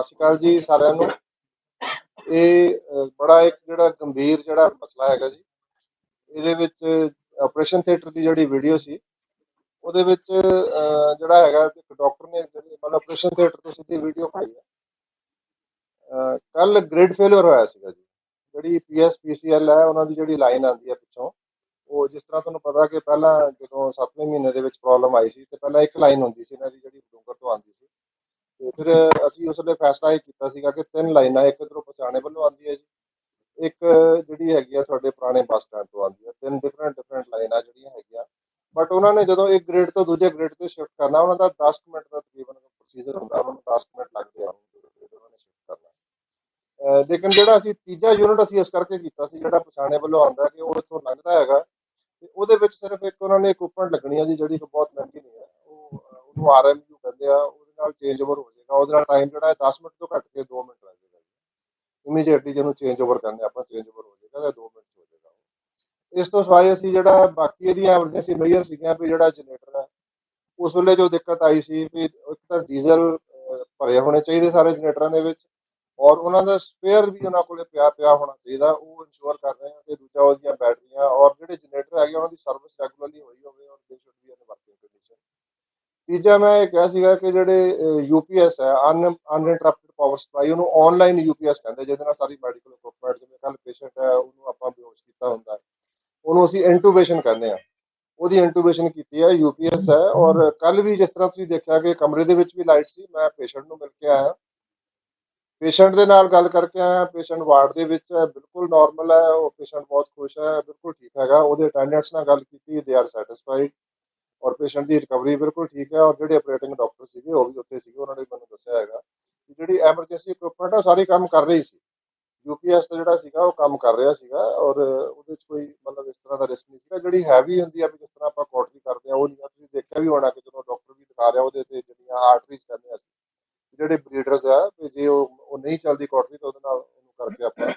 ਸਤਿ ਸ਼੍ਰੀ ਅਕਾਲ ਜੀ ਸਾਰਿਆਂ ਨੂੰ। ਇਹ ਬੜਾ ਇੱਕ ਜਿਹੜਾ ਗੰਭੀਰ ਜਿਹੜਾ ਮਸਲਾ ਹੈਗਾ ਜੀ ਇਹਦੇ ਵਿੱਚ ਆਪਰੇਸ਼ਨ ਥੀਏਟਰ ਦੀ ਜਿਹੜੀ ਵੀਡੀਓ ਸੀ ਉਹਦੇ ਵਿੱਚ ਅਹ, ਜਿਹੜਾ ਹੈਗਾ ਇੱਕ ਡਾਕਟਰ ਨੇ ਜਿਹੜੀ ਮਤਲਬ ਆਪਰੇਸ਼ਨ ਥੀਏਟਰ ਤੋਂ ਸਿੱਧੀ ਵੀਡੀਓ ਪਾਈ ਹੈ। ਕੱਲ ਗ੍ਰਿਡ ਫੇਲਿਅਰ ਹੋਇਆ ਸੀਗਾ ਜੀ। ਜਿਹੜੀ ਪੀਐਸਪੀਸੀਐਲ ਹੈ ਉਹਨਾਂ ਦੀ ਜਿਹੜੀ ਲਾਈਨ ਆਉਂਦੀ ਹੈ ਪਿੱਛੋਂ ਉਹ ਜਿਸ ਤਰ੍ਹਾਂ ਤੁਹਾਨੂੰ ਪਤਾ ਕਿ ਪਹਿਲਾਂ ਜਦੋਂ 7ਵੇਂ ਮਹੀਨੇ ਦੇ ਵਿੱਚ ਪ੍ਰੋਬਲਮ ਆਈ ਸੀ ਤੇ ਪਹਿਲਾਂ ਇੱਕ ਲਾਈਨ ਹੁੰਦੀ ਸੀ ਇਹਨਾਂ ਦੀ ਜਿਹੜੀ ਡੂੰਗਰ ਤੋਂ ਆਉਂਦੀ ਸੀ। ਤੇ ਫਿਰ ਅਸੀਂ ਉਸ ਵੇਲੇ ਫੈਸਲਾ ਇਹ ਕੀਤਾ ਸੀਗਾ ਕਿ ਤਿੰਨ ਲਾਈਨਾਂ ਇੱਕ ਇਧਰੋਂ ਪਛਾਣੇ ਵੱਲੋਂ ਆਉਂਦੀ ਹੈ ਜੀ, ਇੱਕ ਜਿਹੜੀ ਹੈਗੀ ਆ ਤੁਹਾਡੇ ਪੁਰਾਣੇ ਬੱਸ ਸਟੈਂਡ ਤੋਂ ਆਉਂਦੀ ਹੈ। ਤਿੰਨ ਡਿਫਰੈਂਟ ਡਿਫਰੈਂਟ ਲਾਈਨਾਂ ਜਿਹੜੀਆਂ ਹੈਗੀਆਂ। ਬਟ ਉਹਨਾਂ ਨੇ ਜਦੋਂ ਇੱਕ ਗ੍ਰਿਡ ਤੋਂ ਦੂਜੇ ਗ੍ਰਿਡ ਤੇ ਸ਼ਿਫਟ ਕਰਨਾ, ਉਹਨਾਂ ਦਾ 10 ਮਿੰਟ ਦਾ ਤਕਰੀਬਨ ਪ੍ਰੋਸੀਜਰ ਹੁੰਦਾ, ਉਹਨਾਂ ਨੂੰ 10 ਮਿੰਟ ਲੱਗਦੇ ਆ ਉਹਨਾਂ ਨੇ ਸ਼ਿਫਟ ਕਰਨਾ। ਲੇਕਿਨ ਜਿਹੜਾ ਅਸੀਂ ਤੀਜਾ ਯੂਨਿਟ ਅਸੀਂ ਇਸ ਕਰਕੇ ਕੀਤਾ ਸੀ, ਜਿਹੜਾ ਪਛਾਣੇ ਵੱਲੋਂ ਆਉਂਦਾ ਕਿ ਉਹ ਇੱਥੋਂ ਲੰਘਦਾ ਹੈਗਾ, ਤੇ ਉਹਦੇ ਵਿੱਚ ਸਿਰਫ ਇੱਕ ਉਹਨਾਂ ਨੇ ਕੂਪਨ ਲੱਗਣੀ ਆ ਜੀ, ਜਿਹੜੀ ਬਹੁਤ ਮਹਿੰਗੀ ਨਹੀਂ ਹੈ। ਉਹ, ਅਹ ਉਹਨੂੰ ਆਰਐਮਯੂ ਕਹਿੰਦੇ ਆ ਨਾਲ ਚੇਂਜ ਓਵਰ ਹੋ ਜਾਏਗਾ ਉਹਦੇ ਨਾਲ ਟਾਈਮ ਜਿਹੜਾ ਹੈ 10 ਮਿੰਟ ਤੋਂ ਘੱਟ ਕੇ 2 ਮਿੰਟ ਲੱਗ ਜਾਏਗਾ ਇਮੀਡੀਏਟਲੀ ਜਿਹਨੂੰ ਚੇਂਜ ਓਵਰ ਕਰਨੇ ਆਪਾਂ ਚੇਂਜ ਓਵਰ ਹੋ ਜਾਏਗਾ ਤੇ 2 ਮਿੰਟ 'ਚ ਹੋ ਜਾਏਗਾ ਉਹ। ਇਸ ਤੋਂ ਸਿਵਾਏ ਅਸੀਂ ਜਿਹੜਾ ਬਾਕੀ ਇਹਦੀਆਂ ਐਮਰਜੈਂਸੀ ਮੇਜਰ ਸੀਗੀਆਂ ਵੀ ਜਿਹੜਾ ਜਨਰੇਟਰ ਹੈ ਉਸ ਵੇਲੇ ਜੋ ਦਿੱਕਤ ਆਈ ਸੀ ਵੀ ਇੱਕ ਤਾਂ ਡੀਜ਼ਲ ਅਹ, ਭਰੇ ਹੋਣੇ ਚਾਹੀਦੇ ਸਾਰੇ ਜਨਰੇਟਰਾਂ ਦੇ ਵਿੱਚ ਔਰ ਉਹਨਾਂ ਦਾ ਸਪੇਅਰ ਵੀ ਉਹਨਾਂ ਕੋਲੇ ਪਿਆ ਪਿਆ ਹੋਣਾ ਚਾਹੀਦਾ ਉਹ ਇਨਸ਼ੋਰ ਕਰ ਰਹੇ ਹਾਂ ਤੇ ਦੂਜਾ ਉਹਦੀਆਂ ਬੈਟਰੀਆਂ ਔਰ ਜਿਹੜੇ ਜਨਰੇਟਰ ਹੈਗੇ ਉਹਨਾਂ ਦੀ ਸਰਵਿਸ ਰੈਗੂਲਰਲੀ ਹੋਈ ਹੋਵੇ ਔਰ they should be in working condition ਤੀਜਾ ਮੈਂ ਇਹ ਕਿਹਾ ਸੀਗਾ ਕਿ ਜਿਹੜੇ ਯੂਪੀਐਸ ਹੈ ਅਨ ਅਨਇੰਟਰਪਟਡ ਪਾਵਰ ਸਪਲਾਈ ਉਹਨੂੰ ਆਨਲਾਈਨ ਯੂਪੀਐਸ ਕਹਿੰਦੇ ਜਿਹਦੇ ਨਾਲ ਸਾਰੀ ਮੈਡੀਕਲ ਇਕਵਿਪਮੈਂਟ ਜਿਵੇਂ ਕੱਲ ਪੇਸ਼ੈਂਟ ਹੈ, ਉਹਨੂੰ ਆਪਾਂ ਬੇਹੋਸ਼ ਕੀਤਾ ਹੁੰਦਾ ਉਹਨੂੰ ਅਸੀਂ ਇੰਟੂਬੇਸ਼ਨ ਕਹਿੰਦੇ ਆ ਉਹਦੀ ਇੰਟੂਬੇਸ਼ਨ ਕੀਤੀ ਹੈ ਯੂਪੀਐਸ ਹੈ, ਔਰ ਕੱਲ ਵੀ ਜਿਸ ਤਰ੍ਹਾਂ ਤੁਸੀਂ ਦੇਖਿਆ ਕਿ ਕਮਰੇ ਦੇ ਵਿੱਚ ਵੀ ਲਾਈਟ ਸੀ, ਮੈਂ ਪੇਸ਼ੈਂਟ ਨੂੰ ਮਿਲ ਕੇ ਆਇਆ। ਪੇਸ਼ੈਂਟ ਦੇ ਨਾਲ ਗੱਲ ਕਰਕੇ ਆਇਆ ਪੇਸ਼ੈਂਟ ਵਾਰਡ ਦੇ ਵਿੱਚ ਹੈ, ਬਿਲਕੁਲ ਨਾਰਮਲ ਹੈ, ਉਹ ਪੇਸ਼ੈਂਟ ਬਹੁਤ ਖੁਸ਼ ਹੈ, ਬਿਲਕੁਲ ਠੀਕ ਹੈਗਾ। ਉਹਦੇ ਅਟੈਂਡੈਂਟਸ ਨਾਲ ਗੱਲ ਕੀਤੀ ਦੇ ਆਰ ਸੈਟੀਸਫਾਈਡ ਔਰ ਪੇਸ਼ੈਂਟ ਦੀ ਰਿਕਵਰੀ ਬਿਲਕੁਲ ਠੀਕ ਹੈ ਔਰ ਜਿਹੜੇ ਆਪਰੇਟਿੰਗ ਡਾਕਟਰ ਸੀਗੇ, ਉਹ ਵੀ ਉੱਥੇ ਸੀਗੇ, ਉਹਨਾਂ ਨੇ ਮੈਨੂੰ ਦੱਸਿਆ ਹੈਗਾ ਕਿ ਜਿਹੜੀ ਐਮਰਜੈਂਸੀ ਇਕਵਿਪਮੈਂਟ ਆ ਸਾਰੀ ਕੰਮ ਕਰ ਰਹੀ ਸੀ ਯੂਪੀਐਸ ਦਾ ਜਿਹੜਾ ਸੀਗਾ, ਉਹ ਕੰਮ ਕਰ ਰਿਹਾ ਸੀਗਾ ਔਰ ਉਹਦੇ ਵਿੱਚ ਕੋਈ ਮਤਲਬ ਇਸ ਤਰ੍ਹਾਂ ਦਾ ਰਿਸਕ ਨਹੀਂ ਸੀਗਾ ਜਿਹੜੀ ਹੈਵੀ ਹੁੰਦੀ ਆ, ਵੀ ਜਿਸ ਤਰ੍ਹਾਂ ਆਪਾਂ ਕੋਟਰੀ ਕਰਦੇ ਆ, ਉਹ ਨਹੀਂ ਆ। ਤੁਸੀਂ ਦੇਖਿਆ ਵੀ ਹੋਣਾ ਕਿ ਜਦੋਂ ਡਾਕਟਰ ਵੀ ਦਿਖਾ ਰਿਹਾ, ਉਹਦੇ ਤੇ ਜਿਹੜੀਆਂ ਆਰਟਰੀਜ਼ ਕਹਿੰਦੇ ਆ ਜਿਹੜੇ ਬਲੀਡਰਸ ਆ, ਵੀ ਜੇ ਉਹ ਉਹ ਨਹੀਂ ਚੱਲਦੀ ਕੋਟਰੀ ਤਾਂ ਉਹਦੇ ਨਾਲ ਉਹਨੂੰ ਕਰਕੇ ਆਪਾਂ